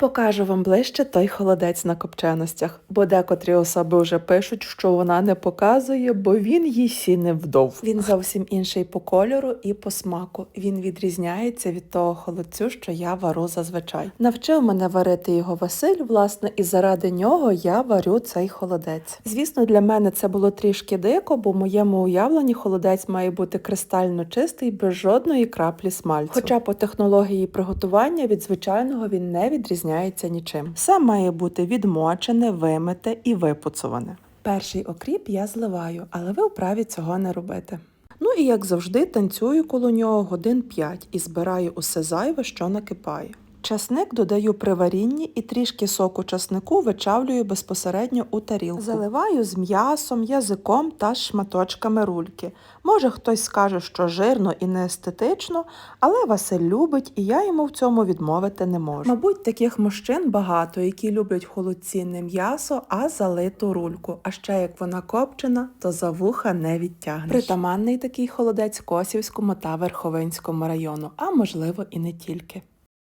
Покажу вам ближче той холодець на копченостях, бо декотрі особи вже пишуть, що вона не показує, бо він їй сі не вдов. Він зовсім інший по кольору і по смаку. Він відрізняється від того холодцю, що я вару зазвичай. Навчив мене варити його Василь, власне, і заради нього я варю цей холодець. Звісно, для мене це було трішки дико, бо в моєму уявленні холодець має бути кристально чистий, без жодної краплі смальцю. Хоча по технології приготування від звичайного він не відрізняється нічим. Все має бути відмочене, вимите і випуцуване. Перший окріп я зливаю, але ви вправі цього не робити. Ну і як завжди, танцюю коло нього годин 5 і збираю усе зайве, що накипає. Часник додаю при варінні і трішки соку часнику вичавлюю безпосередньо у тарілку. Заливаю з м'ясом, язиком та шматочками рульки. Може хтось скаже, що жирно і не естетично, але Василь любить, і я йому в цьому відмовити не можу. Мабуть, таких мужчин багато, які люблять холодцінне м'ясо, а залиту рульку. А ще як вона копчена, то за вуха не відтягнеш. Притаманний такий холодець Косівському та Верховинському району, а можливо і не тільки.